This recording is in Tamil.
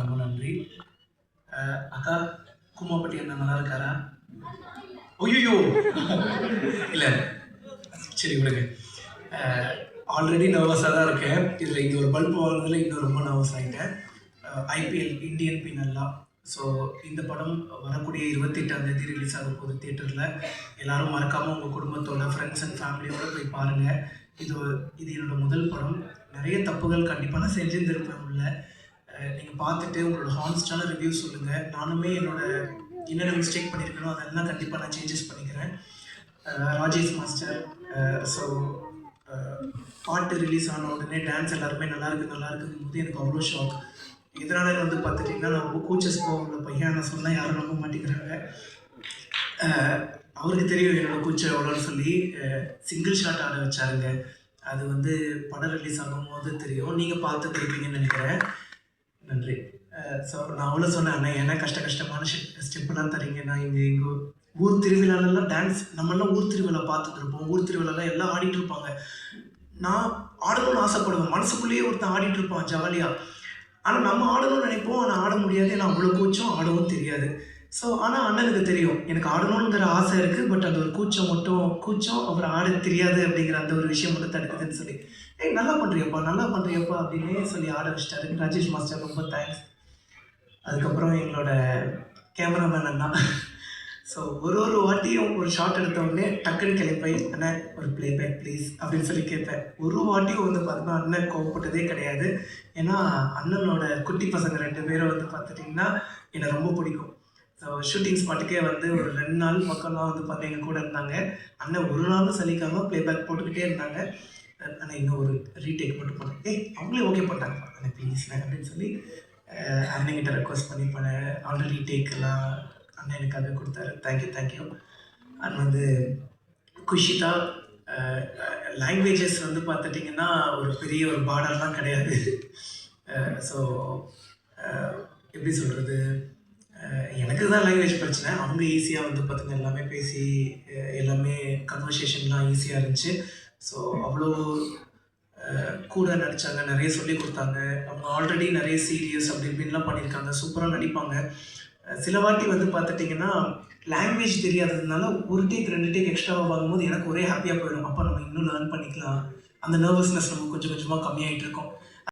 ரொம்ப நன்றி. அக்கா குமாப்பட்டி அண்ணா நல்லா இருக்காரா? ஐயோ இல்லை. சரி விடுங்க. ஆல்ரெடி நர்வஸாக தான் இருக்கேன். இதில் இங்கே ஒரு பல்ப் வாங்குறதுல இன்னும் ரொம்ப நர்வஸ் ஆகிட்டேன் ஐபிஎல் இந்தியன் பின்னல்லா ஸோ இந்த படம் வரக்கூடிய இருபத்தெட்டாம் தேதி ரிலீஸ் ஆக போகுது தியேட்டரில் எல்லாரும் மறக்காமல் உங்கள் குடும்பத்தோட ஃப்ரெண்ட்ஸ் அண்ட் ஃபேமிலியோட போய் பாருங்கள் இது இது என்னோட முதல் படம். நிறைய தப்புகள் கண்டிப்பாக நான் செஞ்சிருந்திருப்பேன் உள்ள. நீங்கள் பார்த்துட்டு உங்களோட ஹானஸ்டான ரிவ்யூ சொல்லுங்கள் நானுமே என்னோட என்னென்ன மிஸ்டேக் பண்ணியிருக்கேனோ அதெல்லாம் கண்டிப்பாக நான் சேஞ்சஸ் பண்ணிக்கிறேன். ராஜேஷ் மாஸ்டர் ஸோ பாட்டு ரிலீஸ் ஆன உடனே டான்ஸ் எல்லாருமே நல்லா இருக்கு நல்லா இருக்குங்கும் போது எனக்கு அவ்வளோ ஷாக் இதனால வந்து பார்த்துட்டிங்கன்னா நான் ரொம்ப கூச்சஸ் போகிற பையன். நான் சொன்னால் யாரும் நம்ப மாட்டேங்கிறாங்க. அவருக்கு தெரியும் என்னோட கூச்சம் எவ்வளோன்னு சொல்லி. சிங்கிள் ஷாட் ஆட வச்சாருங்க. அது வந்து படம் ரிலீஸ் ஆகும்போது தெரியும். நீங்கள் பார்த்து தெரிப்பீங்கன்னு நினைக்கிறேன். நன்றி. ஸோ நான் அவ்வளோ சொன்னேன் அண்ணா என்ன கஷ்ட கஷ்டமான ஸ்டெப்லாம் தரீங்க. நான் இங்கே எங்கள் ஊர் திருவிழாலெல்லாம் டான்ஸ் நம்மளாம் ஊர் திருவிழா பார்த்துட்டு இருப்போம். ஊர் திருவிழாலாம் எல்லாம் ஆடிட்டு இருப்பாங்க. நான் ஆடணும்னு ஆசைப்படுவேன். மனசுக்குள்ளேயே ஒருத்தன் ஆடிட்டு இருப்பான் ஜாலியாக ஆனால் நம்ம ஆடணும்னு நினைப்போம். ஆனால் ஆட முடியாது. ஏன்னா அவ்வளோ கூச்சம் ஆடவும் தெரியாது. ஸோ ஆனால் அண்ணனுக்கு தெரியும். எனக்கு ஆடணுங்கிற ஆசை இருக்குது பட் அந்த ஒரு கூச்சம் மட்டும் கூச்சம் அப்புறம் ஆட தெரியாது அப்படிங்கிற அந்த ஒரு விஷயம் மட்டும் தடுக்குதுன்னு சொல்லி. ஏய் நல்லா பண்ணுறியப்பா நல்லா பண்ணுறியப்பா அப்படின்னே சொல்லி ஆட வச்சிட்டாரு. ராஜேஷ் மாஸ்டர் ரொம்ப தேங்க்ஸ் அதுக்கப்புறம் எங்களோட கேமராமேன் அண்ணா ஸோ ஒரு ஒரு வாட்டியும் ஒரு ஷாட் எடுத்த உடனே டக்குன்னு கிளப்பை அண்ணன் ஒரு ப்ளேபேக் ப்ளீஸ் அப்படின்னு சொல்லி கேட்பேன். ஒரு வாட்டியும் வந்து பார்த்தீங்கன்னா அண்ணன் கோவப்பட்டதே கிடையாது. ஏன்னா அண்ணனோட குட்டி பசங்க ரெண்டு பேரும் வந்து பார்த்துட்டிங்கன்னா என்னை ரொம்ப பிடிக்கும். ஷூட்டிங் ஸ்பாட்டுக்கே வந்து ஒரு ரெண்டு நாள் பக்கம்லாம் வந்து பார்த்து எங்கள் கூட இருந்தாங்க. அண்ணன் ஒரு நாளும் சலிக்காமல் ப்ளேபேக் போட்டுக்கிட்டே இருந்தாங்க. ஆனால் இன்னும் ஒரு ரீடேக் மட்டும் பண்ணேன் ஏய் அவங்களே ஓகே பண்ணிட்டாங்க. அண்ணன் ப்ளீஸ் அப்படின்னு சொல்லி அஹ் அண்ணன்கிட்ட ரெக்வஸ்ட் பண்ணி பண்ண ஆல்ரெடி டேக்கெல்லாம் அண்ணன் எனக்காக கொடுத்தாரு. தேங்க்யூ தேங்க்யூ அண்ட் வந்து குஷிதா லாங்குவேஜஸ் வந்து பார்த்துட்டிங்கன்னா ஒரு பெரிய ஒரு பார்டர்லாம் கிடையாது. ஸோ எப்படி சொல்கிறது எனக்கு தான் லாங்குவேஜ் பிரச்சனை அவங்க ஈஸியாக வந்து பார்த்திங்கன்னா எல்லாமே பேசி எல்லாமே கன்வர்சேஷன்லாம் ஈஸியாக இருந்துச்சு. ஸோ அவ்வளோ கூட நடித்தாங்க நிறைய சொல்லி கொடுத்தாங்க. அவங்க ஆல்ரெடி நிறைய சீரியஸ் அப்படி இப்படின்லாம் பண்ணியிருக்காங்க. சூப்பராக நடிப்பாங்க. சில வாட்டி வந்து பார்த்துட்டிங்கன்னா லாங்குவேஜ் தெரியாததுனால ஒரு டேக் ரெண்டு டேக் எக்ஸ்ட்ராவாக வாங்கும்போது எனக்கு ஒரே ஹாப்பியாக போயிடும். அப்போ நம்ம இன்னும் லேர்ன் பண்ணிக்கலாம். அந்த நர்வஸ்னஸ் நம்ம கொஞ்சம் கொஞ்சமாக கம்மியாகிட்டு இருக்கோம்.